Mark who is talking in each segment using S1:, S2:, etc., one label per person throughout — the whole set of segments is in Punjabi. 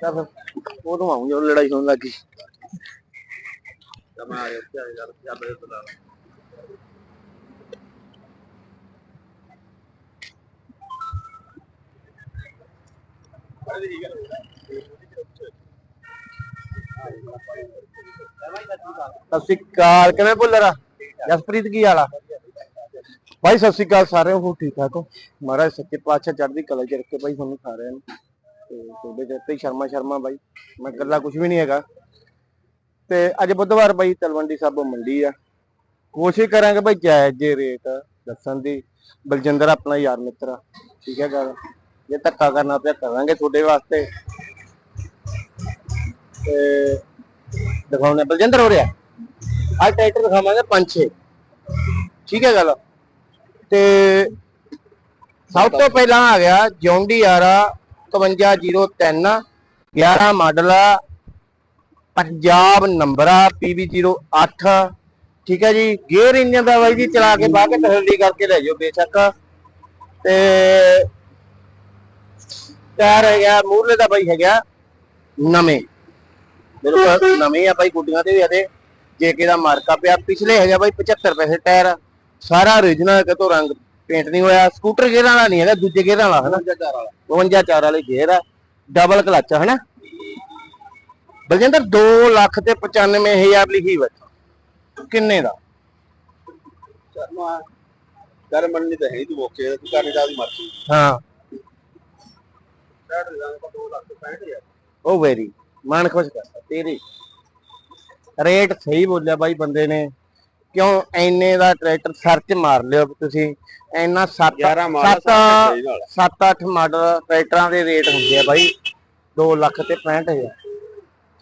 S1: ਤਾਂ ਫਿਰ ਉਹ ਤੋਂ ਆਉਂ ਜਦੋਂ ਲੜਾਈ ਹੋਣ ਲੱਗੀ
S2: ਮੈਂ ਆ ਗਿਆ ਚੱਲ ਯਾਰ ਬੁਲਾ
S1: ਸਤਿ ਸ਼੍ਰੀ ਅਕਾਲ ਕਿਵੇਂ ਬੁੱਲਰਾ ਜਸਪ੍ਰੀਤ ਕੀ ਹਾਲ ਭਾਈ ਸਤਿ ਸ਼੍ਰੀ ਅਕਾਲ ਸਾਰਿਆਂ ਨੂੰ ਠੀਕ ਠਾਕ ਹੋ? ਮਹਾਰਾਜ ਸੱਚੇ ਪਾਤਸ਼ਾਹ ਚੜ੍ਹਦੀ ਕਲਾ ਚ ਰੱਖੇ ਭਾਈ ਤੁਹਾਨੂੰ ਸਾਰਿਆਂ ਨੂੰ। ਤੇ ਤੁਹਾਡੇ ਤੇ ਤੇ ਸ਼ਰਮਾ ਸ਼ਰਮਾ ਬਾਈ। ਮੈਂ ਇਕੱਲਾ ਕੁਝ ਵੀ ਨਹੀਂ ਹੈਗਾ। ਤੇ ਅੱਜ ਬੁੱਧਵਾਰ ਬਾਈ, ਤਲਵੰਡੀ ਸਾਬੋ ਮੰਡੀ ਆ। ਕੋਸ਼ਿਸ਼ ਕਰਾਂਗੇ ਭਾਈ ਜਾਇਜ਼ ਜੇ ਰੇਟ ਦੱਸਣ ਦੀ। ਬਲਜਿੰਦਰ ਆਪਣਾ ਯਾਰ ਮਿੱਤਰ ਆ, ਠੀਕ ਹੈ ਗੱਲ? ਜੇ ਧੱਕਾ ਕਰਨਾ ਪਿਆ ਕਰਾਂਗੇ ਤੁਹਾਡੇ ਵਾਸਤੇ। ਤੇ ਦਿਖਾਉਣੇ ਬਲਜਿੰਦਰ ਹੋ ਰਿਹਾ ਅੱਜ ਟਰੈਕਟਰ ਦਿਖਾਵਾਂਗੇ ਪੰਜ ਛੇ। ਠੀਕ ਹੈ ਗੱਲ? ਤੇ ਸਭ ਤੋਂ ਪਹਿਲਾਂ ਆ ਗਿਆ ਜੌਂਡੀ ਆਰਾ 5103 11 ਮਾਡਲ ਆ ਪੰਜਾਬ ਨੰਬਰ ਆ PV08 ਠੀਕ ਹੈ ਜੀ ਗੇਅਰ ਇੰਜਨ ਦਾ ਬਾਈ ਜੀ ਚਲਾ ਕੇ ਬਾਹ ਕੇ ਤਸੱਲੀ ਕਰਕੇ ਲੈ ਜਾਓ ਬੇਸ਼ੱਕ ਤੇ ਟਾਇਰ ਹੈਗਾ ਮੂਰਲੇ ਦਾ ਬਾਈ ਹੈਗਾ ਨਵੇਂ ਬਿਲਕੁਲ ਨਵੇਂ ਆ ਬਾਈ ਗੁੱਡੀਆਂ ਤੇ ਵੀ ਇਹਦੇ ਜੇਕੇ ਦਾ ਮਾਰਕਾ ਪਿਆ ਪਿਛਲੇ ਹੈਗਾ ਬਾਈ 75 ਪੈਸੇ ਟਾਇਰ ਸਾਰਾ origignal ਕਿਤੋਂ ਰੰਗ ਪੇਂਟ ਨਹੀਂ ਹੋਇਆ ਸਕੂਟਰ ਗੇਅਰਾਂ ਵਾਲਾ ਨਹੀਂ ਹੈਗਾ ਦੂਜੇ ਗੇਅਰਾਂ ਵਾਲਾ ਹਨਾ? 52 ਚਾਰ ਵਾਲੇ ਗੇਅਰ ਆ ਡਬਲ ਕਲਚ ਹਨਾ? ਬਲਜਿੰਦਰ 2 ਲੱਖ ਤੇ 95000 ਲਿਖੀ ਵਿੱਚ ਕਿੰਨੇ ਦਾ?
S2: ਕਰ ਮੰਨਣੀ ਤਾਂ ਹੈ ਹੀ ਤੂੰ ਓਕੇ ਤੂੰ ਕਰਨੀ ਦਾ ਦੀ ਮਰਜ਼ੀ।
S1: ਹਾਂ।
S2: ਸਟਾਰਟ ਦੇ ਦਾਂਗੇ 2 ਲੱਖ 65000
S1: ਉਹ ਵੈਰੀ ਮਨ ਖੁਸ਼ ਕਰਤਾ ਤੇਰੀ। ਰੇਟ ਸਹੀ ਬੋਲਿਆ ਬਾਈ ਬੰਦੇ ਨੇ। ਕਿਉਂ ਐਨੇ ਦਾ ਟਰੈਕਟਰ ਸਰਚ ਮਾਰ ਲਿਓ ਤੁਸੀਂ? ਐਨਾ 7
S2: 11 ਮਾਡਲ
S1: 7
S2: ਸਹੀ ਨਾਲ।
S1: 7-8 ਮਾਡਲ ਟਰੈਕਟਰਾਂ ਦੇ ਰੇਟ ਹੁੰਦੇ ਆ ਬਾਈ 2 ਲੱਖ ਤੇ 65000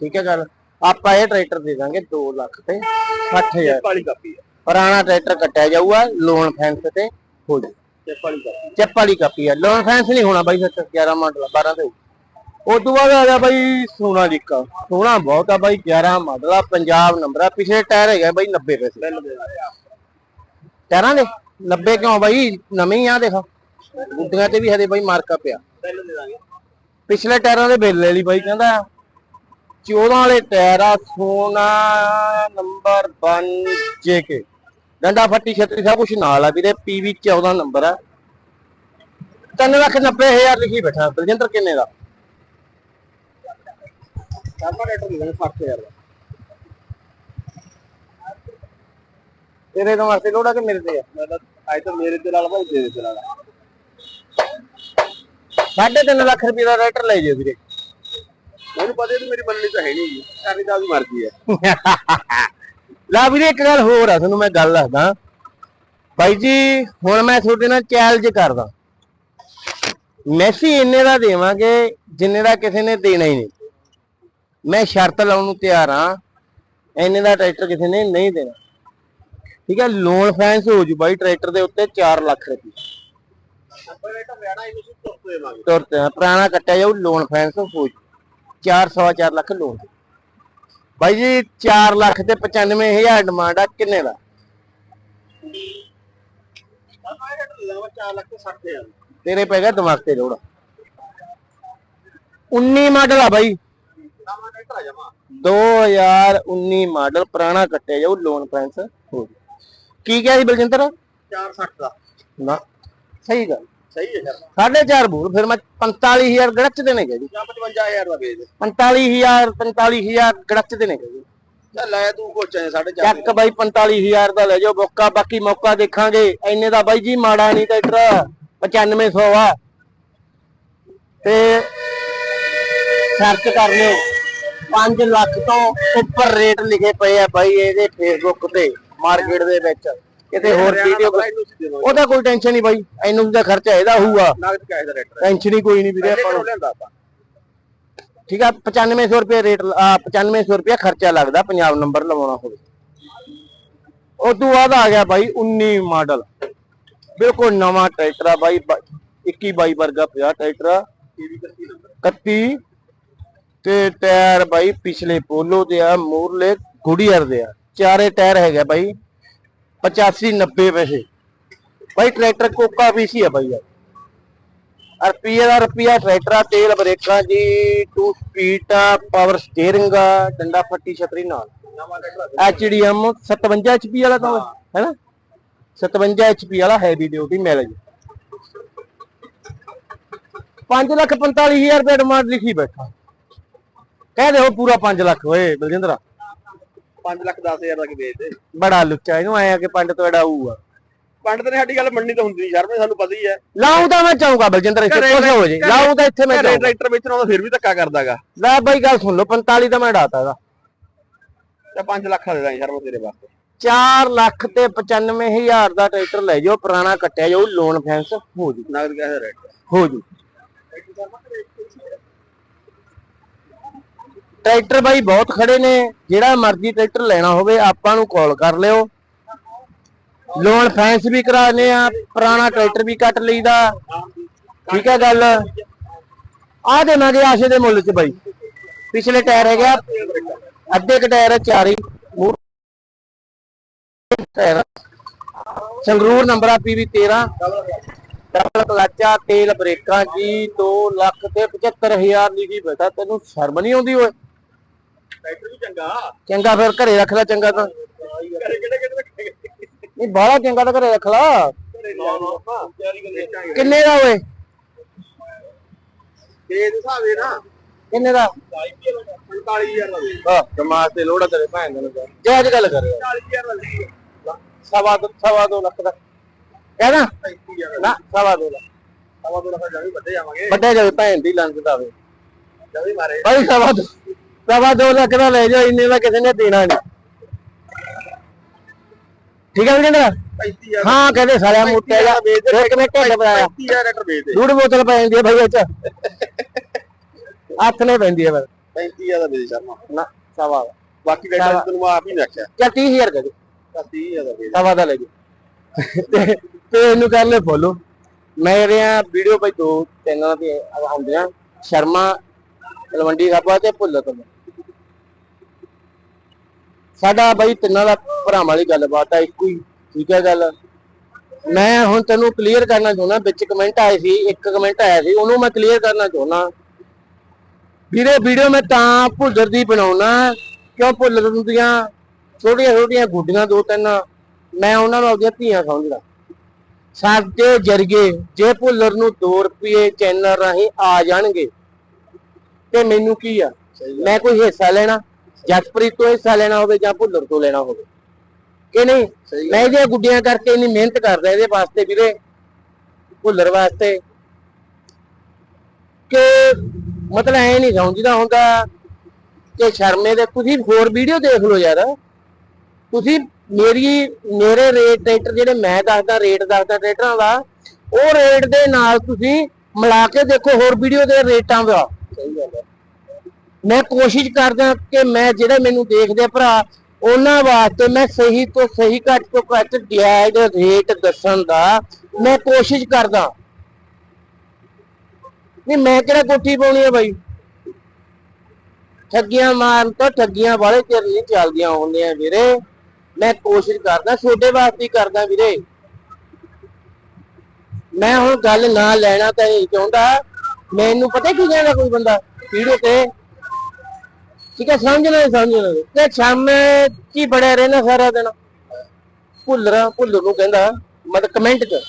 S1: ਠੀਕ ਹੈ ਗੱਲ? ਆਪਾਂ ਇਹ ਟਰੈਕਟਰ ਦੇ ਦਾਂਗੇ 2 ਲੱਖ ਤੇ 60000
S2: ਵਾਲੀ ਕਾਪੀ ਹੈ
S1: ਪੁਰਾਣਾ ਟਰੈਕਟਰ ਕੱਟਿਆ ਜਾਊਗਾ ਲੋਨ ਫੈਂਸ ਤੇ ਹੋ ਜਾਊ।
S2: ਚੈੱਕ ਵਾਲੀ ਕਾਪੀ
S1: ਚੈਪ ਵਾਲੀ ਕਾਪੀ ਆ। ਲੋਨ ਫੈਂਸ ਨਹੀਂ ਹੋਣਾ ਬਾਈ ਸੱਚ 11 ਮਾਡਲ 12 ਤੇ ਉਸ ਤੋਂ ਬਾਅਦ ਆ ਗਿਆ ਬਾਈ ਸੋਨਾ ਲਿਕਾ। ਸੋਨਾ ਬਹੁਤ ਆ ਬਾਈ 11 ਮਾਡਲ ਆ, ਪੰਜਾਬ ਨੰਬਰ ਆ। ਪਿਛਲੇ ਟਾਇਰ ਹੈਗਾ ਬਾਈ 90 ਪੈਸੇ।
S2: ਬਿੱਲ ਦੇ? ਦਾਂਗੇ
S1: ਟਾਇਰਾਂ ਦੇ 90 ਕਿਉਂ ਬਾਈ? ਨਵੇਂ ਆ, ਦੇਖੋ। ਗੁੱਡੀਆਂ ਤੇ ਵੀ ਹਜੇ ਬਾਈ ਮਾਰਕਾ ਪਿਆ ਪਿਛਲੇ ਟਾਇਰਾਂ ਦੇ ਬਿੱਲ ਲਈ ਬਾਈ, ਕਹਿੰਦਾ। 14 ਵਾਲੇ ਟਾਇਰ ਆ, ਸੋਨਾ ਨੰਬਰ 1 ਜੇਕੇ ਡੰਡਾ ਫੱਟੀ ਛਤਰੀ ਸਭ ਕੁਝ ਨਾਲ ਆ ਵੀਰੇ ਪੀਵੀ 14 ਨੰਬਰ ਆ। 3 ਲੱਖ 90 ਹਜ਼ਾਰ ਲਿਖੀ ਬੈਠਾ। ਬਲਜਿੰਦਰ ਕਿੰਨੇ ਦਾ?
S2: ਸ਼ਰਮਾ ਰੇਟ ਦੇ ਦਾਂਗੇ 60000 ਦਾ
S1: ਤੇਰੇ ਤੋਂ ਵਾਸਤੇ ਲੋੜਾ ਕਿ ਮੇਰੇ ਤੇ ਆ।
S2: ਮੈਂ ਤਾਂ ਅੱਜ ਤਾਂ ਮੇਰੇ ਤੇ ਨਾਲ ਭਾਈ ਤੇਰੇ ਤੇ ਨਾਲ।
S1: ਸਾਢੇ ਤਿੰਨ ਲੱਖ ਰੁਪਏ ਦਾ ਰਾਈਟਰ ਲੈ ਜਿਓ ਵੀਰੇ।
S2: ਮੈਨੂੰ ਪਤਾ ਹੈ ਮੇਰੀ ਮੰਨਣੀ ਤਾਂ ਹੈ ਨਹੀਂ ਕਰਨੀ ਦਾ ਦੀ ਮਰਜ਼ੀ ਹੈ।
S1: ਲਾ ਵੀਰੇ ਇੱਕ ਗੱਲ ਹੋਰ ਆ ਤੁਹਾਨੂੰ ਮੈਂ ਗੱਲ ਦੱਸਦਾ। ਬਾਈ ਜੀ ਹੁਣ ਮੈਂ ਤੁਹਾਡੇ ਨਾਲ ਚੈਲੰਜ ਕਰਦਾ। ਮੈਸੀ ਇੰਨੇ ਦਾ ਦੇਵਾਂਗੇ ਜਿੰਨੇ ਦਾ ਕਿਸੇ ਨੇ ਦੇਣਾ ਹੀ ਨਹੀਂ। ਮੈਂ ਸ਼ਰਤ ਲਾਉਣ ਨੂੰ ਤਿਆਰ ਹਾਂ। ਇੰਨੇ ਦਾ ਟਰੈਕਟਰ ਕਿਸੇ ਨੇ ਨਹੀਂ ਦੇਣਾ। ਠੀਕ ਹੈ ਲੋਨ ਫਾਈਨੈਂਸ ਹੋ ਜੂ ਬਾਈ, ਟਰੈਕਟਰ ਦੇ ਉੱਤੇ 4 ਲੱਖ ਰੁਪਏ।
S2: ਆਪਾਂ ਰੇਟ
S1: ਪੁਰਾਣਾ ਕੱਟਿਆ ਜਾਊ ਲੋਨ ਫਾਈਨੈਂਸ ਹੋ ਜੂ। 4 ਸਵਾ 4 ਲੱਖ ਲੋਨ ਬਾਈ ਜੀ 4 ਲੱਖ ਤੇ 95000 ਡਿਮਾਂਡ ਆ, ਕਿੰਨੇ ਦਾ? ਤੇਰੇ ਪੈ ਗਿਆ ਦਿਮਾਗ ਤੇ ਲੋੜ। 19 ਮਾਡਲ ਆ ਬਾਈ। 2019 ਮਾਡਲ ਪੁਰਾਣਾ ਕੱਟਿਆ ਜਾਊ ਲੋਨ ਫਾਈਨੈਂਸ ਹੋ ਕੀ ਕਿਹਾ ਸੀ ਬਲਜਿੰਦਰ?
S2: 460 ਦਾ।
S1: ਨਾ ਸਹੀ ਗੱਲ।
S2: ਸਹੀ ਹੈ
S1: ਸਾਢੇ ਚਾਰ ਬੂਰ ਫਿਰ ਮੈਂ 45000 ਗੜਚ ਦੇਣੇ ਗਏ ਜੀ।
S2: ਜਾਂ 55000 ਦਾ ਵੇਚ ਦੇ।
S1: 45000 45000 ਗੜਚ ਦੇਣੇ ਗਏ ਜੀ।
S2: ਲੈ ਤੂੰ ਕੋਚਾਂ 4.5
S1: ਚੱਕ ਬਾਈ 45000 ਦਾ ਲੈ ਜਾਓ। ਬੋਕਾ ਬਾਕੀ ਮੌਕਾ ਦੇਖਾਂਗੇ। ਇੰਨੇ ਦਾ ਬਾਈ ਜੀ ਮਾੜਾ ਨਹੀਂ ਟਰੈਕਟਰ 9500 ਆ। ਤੇ ਸਰਚ ਕਰ ਲਿਓ। 5 ਲੱਖ ਤੋਂ ਉੱਪਰ ਰੇਟ ਲਿਖੇ ਪਏ ਆ ਬਾਈ ਇਹਦੇ ਫੇਸਬੁੱਕ ਤੇ ਮਾਰਕੀਟ ਦੇ ਵਿੱਚ। ਕਿਤੇ ਹੋਰ ਵੀਡੀਓ ਉਹਦਾ ਕੋਈ ਟੈਨਸ਼ਨ ਨਹੀਂ ਬਾਈ। ਇਹਨੂੰ ਦਾ ਖਰਚਾ ਇਹਦਾ ਹੋਊਗਾ।
S2: ਨਗਦ ਕੈਸ਼ ਦਾ ਰੇਟ
S1: ਟੈਨਸ਼ਨ ਹੀ ਕੋਈ ਨਹੀਂ ਵੀਰੇ ਆਪਾਂ ਨੂੰ। ਠੀਕ ਆ 9500 ਰੁਪਏ ਰੇਟ ਆ 9500 ਰੁਪਏ ਖਰਚਾ ਲੱਗਦਾ ਪੰਜਾਬ ਨੰਬਰ ਲਵਾਉਣਾ ਹੋਵੇ। ਉਸ ਤੋਂ ਬਾਅਦ ਆ ਗਿਆ ਬਾਈ 19 ਮਾਡਲ ਬਿਲਕੁਲ ਨਵਾਂ ਟਰੈਕਟਰ ਆ ਬਾਈ 21 22 ਵਰਗਾ ਪਿਆ ਟਰੈਕਟਰ ਆ
S2: ਟੀਵੀ 31 ਨੰਬਰ
S1: 31 ਤੇ ਟਾਇਰ ਬਾਈ ਪਿਛਲੇ ਪੋਲੋ ਦੇ ਆ, ਮੂਰਲੇ ਗੁੜੀਅਰ ਦੇ ਆ। ਚਾਰੇ ਟਾਇਰ ਹੈਗਾ ਬਾਈ 85 90 ਪੈਸੇ। ਬਾਈ ਟਰੈਕਟਰ ਕੋਕਾ ਵੀ ਸੀ ਆ ਬਾਈ ਰੁਪਈਏ ਦਾ ਰੁਪਈਆ ਟਰੈਕਟਰ ਤੇਲ ਬ੍ਰੇਕਾਂ ਜੀ 2 ਸਪੀਡ ਪਾਵਰ ਸਟੀਅਰਿੰਗ ਆ, ਡੰਡਾ ਫੱਟੀ ਛਤਰੀ ਨਾਲ। HDM 57 HP ਵਾਲਾ ਤਾਂ ਹੈ ਨਾ 57 HP ਵਾਲਾ ਹੈਵੀ ਡਿਊਟੀ ਮਿਲ ਜੀ 5 ਲੱਖ 45000 ਰੁਪਏ ਡਿਮਾਂਡ ਲਿਖੀ ਬੈਠਾ। ਕਹਿ ਦੇ ਉਹ ਪੂਰਾ 5 ਲੱਖ ਓਏ ਬਲਜਿੰਦਰਾ।
S2: 5 ਲੱਖ 10000 ਦਾ ਕੀ ਵੇਚਦੇ
S1: ਬੜਾ ਲੁੱਚਾ ਇਹਨੂੰ ਆਇਆ ਕਿ ਪੰਡ ਤੋਂ ਐਡਾ ਆਊਗਾ।
S2: ਪੰਡਤ ਨੇ ਸਾਡੀ ਗੱਲ ਮੰਨਣੀ ਤਾਂ ਹੁੰਦੀ ਨਹੀਂ ਸ਼ਰਮੇ ਸਾਨੂੰ ਪਤਾ ਹੀ ਹੈ।
S1: ਲਾਉਂ ਤਾਂ ਮੈਂ ਚਾਹੂੰਗਾ ਬਲਜਿੰਦਰ ਇੱਥੇ ਕੁਛ ਹੋ ਜੇ। ਲਾਉਂ ਤਾਂ ਇੱਥੇ ਮੈਂ ਚਾਹੂੰਗਾ।
S2: ਟਰੈਕਟਰ ਵੇਚਣਾ ਉਹਦਾ ਫਿਰ ਵੀ ਧੱਕਾ ਕਰਦਾਗਾ।
S1: ਲੈ ਬਾਈ ਗੱਲ ਸੁਣ ਲਓ 45 ਤਾਂ ਮੈਂ ਡਾਤਾ ਇਹਦਾ।
S2: ਤੇ 5 ਲੱਖ ਦਾ ਦੇ ਦਾਂਗੇ ਸ਼ਰਮਾ ਤੇਰੇ ਵਾਸਤੇ।
S1: 4 ਲੱਖ ਤੇ 95000 ਦਾ ਟਰੈਕਟਰ ਲੈ ਜਾਓ ਪੁਰਾਣਾ ਕੱਟਿਆ ਜਾਊ ਲੋਨ ਫੈਂਸ ਹੋ ਜੂ।
S2: ਨਗਦ ਕਿਹਦਾ ਰੇਟ
S1: ਹੋ ਜੂ। ਟਰੈਕਟਰ ਬਾਈ ਬਹੁਤ ਖੜੇ ਨੇ, ਜਿਹੜਾ ਮਰਜ਼ੀ ਟਰੈਕਟਰ ਲੈਣਾ ਹੋਵੇ, ਆਪਾਂ ਨੂੰ ਕਾਲ ਕਰ ਲਿਓ। ਲੋਨ ਫੈਂਸ ਵੀ ਕਰਾਣੇ ਆ, ਪੁਰਾਣਾ ਟਰੈਕਟਰ ਵੀ ਕੱਟ ਲਈਦਾ। ਠੀਕ ਹੈ ਗੱਲ? ਆ ਦੇਵਾਂਗੇ ਆਸ਼ੇ ਦੇ ਮੁੱਲ 'ਚ ਬਾਈ। ਪਿਛਲੇ ਟਾਇਰ ਹੈਗਾ ਅੱਧੇ ਕ ਟਾਇਰ ਹੈ। ਚਾਰ ਟਾਇਰ ਸੰਗਰੂਰ ਨੰਬਰ ਆ ਪੀਵੀ 13 ਡਬਲ ਕਲਾਚਾ ਤੇਲ ਬ੍ਰੇਕਾਂ ਜੀ 2 ਲੱਖ ਤੇ 75000 ਲਿਖੀ ਬੈਠਾ ਤੈਨੂੰ ਸ਼ਰਮ ਨਹੀਂ ਆਉਂਦੀ ਓਏ?
S2: ਟਰੈਕਟਰ ਵੀ ਚੰਗਾ।
S1: ਚੰਗਾ ਫਿਰ ਘਰੇ ਰੱਖ ਲੈ ਚੰਗਾ ਤਾਂ।
S2: ਘਰੇ ਕਿਹੜੇ ਕਿਹੜੇ ਰੱਖੇਗੇ
S1: ਨਹੀਂ ਬਾਹਲਾ ਚੰਗਾ ਤਾਂ ਘਰੇ ਰੱਖ ਲਾ। ਕਿੰਨੇ ਦਾ ਓਏ?
S2: ਤੇ ਦੇ ਹਿਸਾਬ ਨਾ।
S1: ਕਿੰਨੇ ਦਾ?
S2: 45000 ਦਾ।
S1: ਆ ਦਿਮਾਗ ਤੇ ਲੋੜਾ ਤੇਰੇ ਭੈਣ ਦੇ ਨੂੰ ਜੇ ਅੱਜ ਗੱਲ ਕਰੇ।
S2: 40000 ਦਾ ਦੇ
S1: ਸਵਾ ਦੋ ਸਵਾ ਦੋ ਲੱਖ ਦਾ। ਕਹਿਣਾ
S2: 35000
S1: ਨਾ ਸਵਾ ਦੋ ਲੱਖ।
S2: ਸਵਾ ਦੋ ਲੱਖ ਜਾਣੀ ਵੱਡੇ ਜਾਵਾਂਗੇ
S1: ਵੱਡੇ ਜੇ ਭੈਣ ਦੀ ਲੰਗ ਦਾ ਵੇ
S2: ਜਵੀ ਮਾਰੇ।
S1: ਭਾਈ ਸਵਾ ਦੋ। ਸਵਾ ਦੋ ਲੱਖ ਦਾ ਲੈ ਜਾਓ ਇੰਨੇ ਦਾ ਕਿਸੇ ਨੇ ਦੇਣਾ ਨਹੀਂ। ਠੀਕ ਹੈ ਵੀ ਕਹਿੰਦਾ?
S2: 35000
S1: ਹਾਂ ਕਹਿੰਦੇ ਸਾਲਿਆ ਮੁੱਟਿਆ ਜਾ ਇੱਕ ਨੇ ਢਿੱਡ ਬਣਾਇਆ
S2: 35000 ਰੇਟ ਵੇਚ ਦੇ।
S1: ਡੂੜ ਬੋਤਲ ਪੈ ਜਾਂਦੀ ਹੈ ਭਾਈ ਵਿੱਚ ਹੱਥ ਨੇ ਪੈਂਦੀ ਹੈ ਫਿਰ।
S2: 35000 ਦਾ ਦੇ ਦੇ ਸ਼ਰਮਾ।
S1: ਨਾ ਸਵਾ।
S2: ਬਾਕੀ ਰੇਟ ਤੈਨੂੰ ਮੈਂ ਆਪ ਹੀ ਰੱਖਿਆ
S1: ਚੱਲ 30000 ਕਰ ਦੇ
S2: 30000 ਦਾ ਦੇ ਦੇ।
S1: ਸਵਾ ਦਾ ਲੈ ਜੀ ਤੇ ਇਹਨੂੰ ਕਰ ਲੈ ਫੋਲੋ। ਮੇਰੇ ਆ ਵੀਡੀਓ ਭਾਈ ਦੋ ਚੈਨਲਾਂ ਤੇ ਆਉਂਦੇ ਆ ਸ਼ਰਮਾ ਤਲਵੰਡੀ ਸਾਬਾ ਤੇ ਭੁੱਲਰ ਤੋਂ। ਸਾਡਾ ਬਾਈ ਤਿੰਨਾਂ ਦਾ ਭਰਾਵਾਂ ਵਾਲੀ ਗੱਲਬਾਤ ਆ ਇੱਕੋ ਹੀ ਠੀਕ ਹੈ ਗੱਲ। ਮੈਂ ਹੁਣ ਤੈਨੂੰ ਕਲੀਅਰ ਕਰਨਾ ਚਾਹੁੰਦਾ ਵਿੱਚ ਕਮੈਂਟ ਆਏ ਸੀ ਇੱਕ ਕਮੈਂਟ ਆਇਆ ਸੀ ਉਹਨੂੰ ਮੈਂ ਕਲੀਅਰ ਕਰਨਾ ਚਾਹੁੰਦਾ। ਵੀਰੇ ਵੀਡੀਓ ਮੈਂ ਤਾਂ ਭੁੱਲਰ ਦੀ ਬਣਾਉਣਾ ਕਿਉਂ ਭੁੱਲਰ ਦੀਆਂ ਛੋਟੀਆਂ ਛੋਟੀਆਂ ਗੁੱਡੀਆਂ ਦੋ ਤਿੰਨ ਮੈਂ ਉਹਨਾਂ ਨੂੰ ਆਪਦੀਆਂ ਧੀਆਂ ਸਮਝਦਾ। ਸਾਡੇ ਜਰੀਏ ਜੇ ਭੁੱਲਰ ਨੂੰ 2 ਰੁਪਏ ਚੈਨਲ ਰਾਹੀਂ ਆ ਜਾਣਗੇ ਤੇ ਮੈਨੂੰ ਕੀ ਆ? ਮੈਂ ਕੋਈ ਹਿੱਸਾ ਲੈਣਾ। ਜਸਪ੍ਰੀਤ ਤੋਂ ਹਿੱਸਾ ਲੈਣਾ ਹੋਵੇ ਜਾਂ ਭੁੱਲਰ ਤੋਂ ਲੈਣਾ ਹੋਵੇ। ਕਿ ਨਹੀਂ? ਮੈਂ ਇਹਦੀਆਂ ਗੁੱਡੀਆਂ ਕਰਕੇ ਇੰਨੀ ਮਿਹਨਤ ਕਰਦਾ ਇਹਦੇ ਵਾਸਤੇ ਵੀਰੇ ਭੁੱਲਰ ਵਾਸਤੇ। ਕਿ ਮਤਲਬ ਐ ਨਹੀਂ ਸਮਝਦਾ ਹੁੰਦਾ ਕਿ ਸ਼ਰਮੇ ਦੇ ਤੁਸੀਂ ਹੋਰ ਵੀਡੀਓ ਦੇਖ ਲਓ ਯਾਰ। ਤੁਸੀਂ ਮੇਰੀ ਮੇਰੇ ਰੇਟ ਟਰੈਕਟਰ ਜਿਹੜੇ ਮੈਂ ਦੱਸਦਾ ਰੇਟ ਦੱਸਦਾ ਟਰੈਕਟਰਾਂ ਦਾ ਉਹ ਰੇਟ ਦੇ ਨਾਲ ਤੁਸੀਂ ਮਿਲਾ ਕੇ ਦੇਖੋ ਹੋਰ ਵੀਡੀਓ ਦੇ ਰੇਟਾਂ ਦਾ।
S2: ਸਹੀ ਗੱਲ ਹੈ।
S1: ਮੈਂ ਕੋਸ਼ਿਸ਼ ਕਰਦਾ ਕਿ ਮੈਂ ਜਿਹੜੇ ਮੈਨੂੰ ਦੇਖਦੇ ਆ ਭਰਾ, ਉਹਨਾਂ ਵਾਸਤੇ ਮੈਂ ਸਹੀ ਤੋਂ ਸਹੀ ਘੱਟ ਤੋਂ ਘੱਟ ਜਾਇਜ਼ ਰੇਟ ਦੱਸਣ ਦਾ ਮੈਂ ਕੋਸ਼ਿਸ਼ ਕਰਦਾ। ਨਹੀਂ, ਮੈਂ ਕਿਹੜਾ ਕੋਠੀ ਪਾਉਣੀ ਹੈ ਬਾਈ? ਠੱਗੀਆਂ ਮਾਰਨ ਤਾਂ ਠੱਗੀਆਂ ਵਾਲੇ ਚਿਰ ਨਹੀਂ ਚੱਲਦੀਆਂ ਹੁੰਦੀਆਂ ਵੀਰੇ। ਮੈਂ ਕੋਸ਼ਿਸ਼ ਕਰਦਾ ਛੋਟੇ ਵਾਸਤੇ ਕਰਦਾ ਵੀਰੇ। ਮੈਂ ਹੁਣ ਗੱਲ ਨਾ ਲੈਣਾ ਤਾਂ ਨਹੀਂ ਚਾਹੁੰਦਾ। ਮੈਨੂੰ ਪਤਾ ਕੀ ਕਹਿੰਦਾ ਕੋਈ ਬੰਦਾ? ਵੀਡੀਓ ਤੇ ਠੀਕ ਹੈ ਸਮਝਣਾ ਹੀ ਸਮਝਣਾ ਤੇ ਸ਼ਾਮੇ ਕੀ ਬੜਿਆ ਰਹਿਣਾ ਸਾਰਾ ਦਿਨ? ਭੁੱਲਰਾ ਭੁੱਲਰ ਨੂੰ ਕਹਿੰਦਾ ਮਤਲਬ ਕਮੈਂਟ ਚ।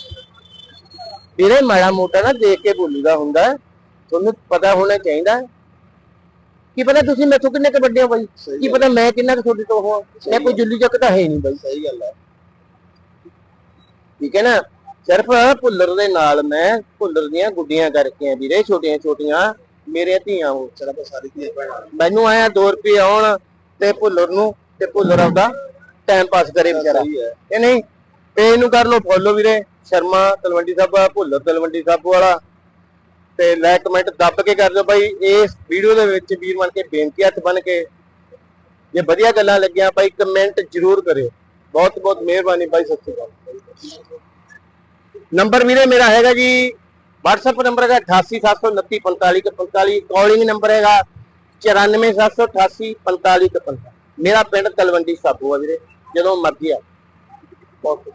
S1: ਵੀਰੇ ਮਾੜਾ ਮੋਟਾ ਨਾ ਦੇਖ ਕੇ ਬੋਲੀਦਾ ਹੁੰਦਾ ਤੁਹਾਨੂੰ ਪਤਾ ਹੋਣਾ ਚਾਹੀਦਾ ਕੀ ਪਤਾ ਤੁਸੀਂ ਮੈਥੋਂ ਕਿੰਨੇ ਕੁ ਵੱਡੇ ਹੋ ਬਾਈ? ਕੀ ਪਤਾ ਮੈਂ ਕਿੰਨਾ ਕੁ ਤੁਹਾਡੇ ਤੋਂ ਹਾਂ? ਮੈਂ ਕੋਈ ਜੁੱਲੀ ਚੱਕ ਤਾਂ ਹੈ ਨਹੀਂ ਬਾਈ।
S2: ਸਹੀ ਗੱਲ ਹੈ।
S1: ਠੀਕ ਹੈ ਨਾ? ਸਿਰਫ ਭੁੱਲਰ ਦੇ ਨਾਲ ਮੈਂ ਭੁੱਲਰ ਦੀਆਂ ਗੁੱਡੀਆਂ ਕਰਕੇ ਆ ਵੀਰੇ ਛੋਟੀਆਂ ਛੋਟੀਆਂ ਮੇਰੇ ਧੀਆਂ ਉਹ
S2: ਚਲਾ ਤਾਂ ਸਾਰੀ ਧੀਆਂ
S1: ਮੈਨੂੰ ਆਇਆ 2 ਰੁਪਏ ਆਉਣ ਤੇ ਭੁੱਲਰ ਨੂੰ ਤੇ ਭੁੱਲਰ ਆਪਦਾ ਟਾਈਮ ਪਾਸ ਕਰੇ ਵਿਚਾਰਾ। ਇਹ ਨਹੀਂ ਤੇ ਇਹਨੂੰ ਕਰ ਲਓ ਫੋਲੋ ਵੀਰੇ। ਸ਼ਰਮਾ ਤਲਵੰਡੀ ਸਾਹਿਬ ਭੁੱਲਰ ਤਲਵੰਡੀ ਸਾਹਿਬ ਵਾਲਾ। ਤੇ ਲਾਈਕ ਕਮੈਂਟ ਦੱਬ ਕੇ ਕਰ ਦਿਓ ਬਾਈ। ਇਸ ਵੀਡੀਓ ਦੇ ਵਿੱਚ ਵੀਰ ਬਣ ਕੇ ਬੇਨਤੀ ਹੱਥ ਬਣ ਕੇ। ਜੇ ਵਧੀਆ ਗੱਲਾਂ ਲੱਗੀਆਂ ਬਾਈ ਕਮੈਂਟ ਜ਼ਰੂਰ ਕਰਿਓ। ਬਹੁਤ ਬਹੁਤ ਮਿਹਰਬਾਨੀ ਬਾਈ ਸਤਿ ਸ਼੍ਰੀ ਅਕਾਲ। ਨੰਬਰ ਵੀਰੇ ਮੇਰਾ ਹੈਗਾ ਜੀ WhatsApp ਨੰਬਰ ਹੈਗਾ 8879454545 ਕਾਲਿੰਗ ਨੰਬਰ ਹੈਗਾ 9478844545 ਮੇਰਾ ਪਿੰਡ ਤਲਵੰਡੀ ਸਾਬੂ ਆ ਵੀਰੇ, ਜਦੋਂ ਮਰਜ਼ੀ ਆ। ਬਹੁਤ